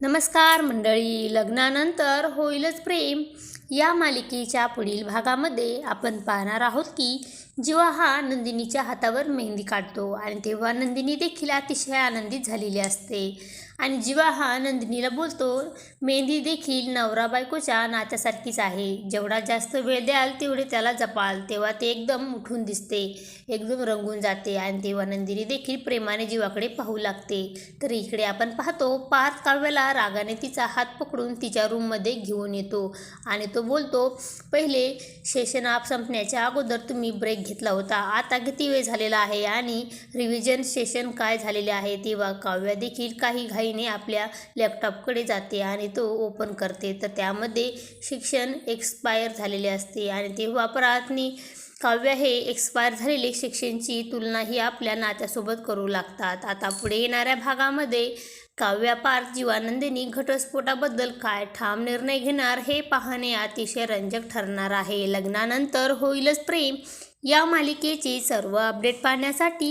नमस्कार मंडळी लग्नानंतर होईलच प्रेम. या मालिकेच्या पुढील भागामध्ये आपण पाहणार आहोत की जेव्हा हा नंदिनीच्या हातावर मेहंदी काढतो आणि तेव्हा नंदिनी देखील अतिशय आनंदित झालेली असते. आणि जेव्हा हा नंदिनीला बोलतो मेहंदी देखील नवरा बायकोच्या नात्यासारखीच आहे. जेवढा जास्त वेळ द्याल तेवढे त्याला जपाल तेव्हा ते एकदम उठून दिसते. एकदम रंगून जाते आणि तेव्हा नंदिनी देखील प्रेमाने जीवाकडे पाहू लागते. तर इकडे आपण पाहतो पार्थ काव्याला रागाने तिचा हात पकडून तिच्या रूममध्ये घेऊन येतो आणि तो बोलतो पहिले सेशन आप संपण्याच्या अगोदर तुम्ही ब्रेक घेतला होता. आता किती वेळ झालेला आहे आणि रिव्हिजन सेशन काय झालेले आहे? तेव्हा काव्या देखील काही घाई घाईने आपल्या लॅपटॉपकडे जाते आणि तो ओपन करते. तर त्यामध्ये शिक्षण एक्सपायर झालेले असते आणि तेव्हा प्रार्थनी काव्य हे एक्सपायर झालेले शिक्षणची तुलना ही आपल्या नात्यासोबत करू लागतात. आता पुढे येणाऱ्या भागामध्ये काव्यापार्थ जीवानंदिनी घटस्फोटाबद्दल काय ठाम निर्णय घेणार हे पाहणे अतिशय रंजक ठरणार आहे. लग्नानंतर होईलच प्रेम. या मालिकेची सर्व अपडेट पाहण्यासाठी